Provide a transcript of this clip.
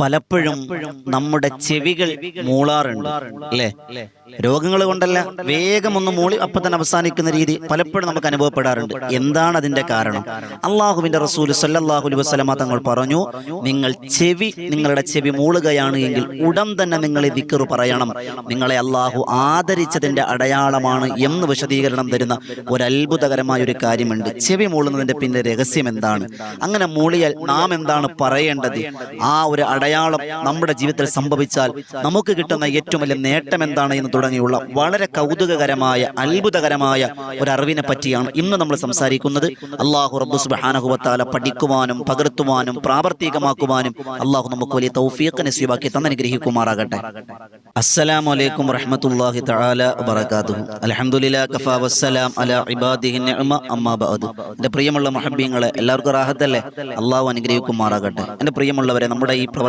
പലപ്പോഴും നമ്മുടെ ചെവികൾ മൂളാറുണ്ട് അല്ലേ? രോഗങ്ങൾ കൊണ്ടല്ല വേഗം ഒന്ന് മൂളി അപ്പൊ തന്നെ അവസാനിക്കുന്ന രീതി പലപ്പോഴും നമുക്ക് അനുഭവപ്പെടാറുണ്ട്. എന്താണ് അതിന്റെ കാരണം? അള്ളാഹുവിന്റെ റസൂൽ സല്ലല്ലാഹു അലൈഹി വസല്ലമ തങ്ങൾ പറഞ്ഞു നിങ്ങൾ ചെവി നിങ്ങളുടെ ചെവി മൂളുകയാണ് എങ്കിൽ ഉടൻ തന്നെ നിങ്ങൾ വിക്കറു പറയണം. നിങ്ങളെ അള്ളാഹു ആദരിച്ചതിന്റെ അടയാളമാണ് എന്ന് വിശദീകരണം തരുന്ന ഒരു അത്ഭുതകരമായ ഒരു കാര്യമുണ്ട്. ചെവി മൂളുന്നതിന്റെ പിന്നെ രഹസ്യം എന്താണ്? അങ്ങനെ മൂളിയാൽ നാം എന്താണ് പറയേണ്ടത്? ആ ഒരു അടയാളം നമ്മുടെ ജീവിതത്തിൽ സംഭവിച്ചാൽ നമുക്ക് കിട്ടുന്ന ഏറ്റവും വലിയ നേട്ടം എന്താണ് എന്ന് തുടങ്ങിയുള്ള വളരെ കൗതുകകരമായ അത്ഭുതകരമായ ഒരു അറിവിനെ പറ്റിയാണ് ഇന്ന് നമ്മൾ സംസാരിക്കുന്നത്. അള്ളാഹു റബ്ബു സുബ്ഹാനഹുവത്താല പഠിക്കുവാനും പകർത്തുവാനും പ്രാവർത്തികമാക്കുവാനും അള്ളാഹു നമുക്ക് വലിയ തൗഫീഖ് നസീബാക്കി തന്നനുഗ്രഹിക്കുമാറാകട്ടെ അസ്സലാമു അലൈക്കും വറഹ്മത്തുള്ളാഹി തആല വബറകാതുഹു. അൽഹംദുലില്ലാ കഫാ വസ്സലാം അലാ ഇബാദിഹി നിഅമ അമ്മാ ബഅദ്. എന്റെ പ്രിയമുള്ള മുഹബ്ബീങ്ങളെ എല്ലാവർക്കും റാഹത്തല്ലേ? അള്ളാഹു അനുഗ്രഹിക്കുമാറാകട്ടെ. എന്റെ പ്രിയമുള്ളവരെ നമ്മുടെ ഈ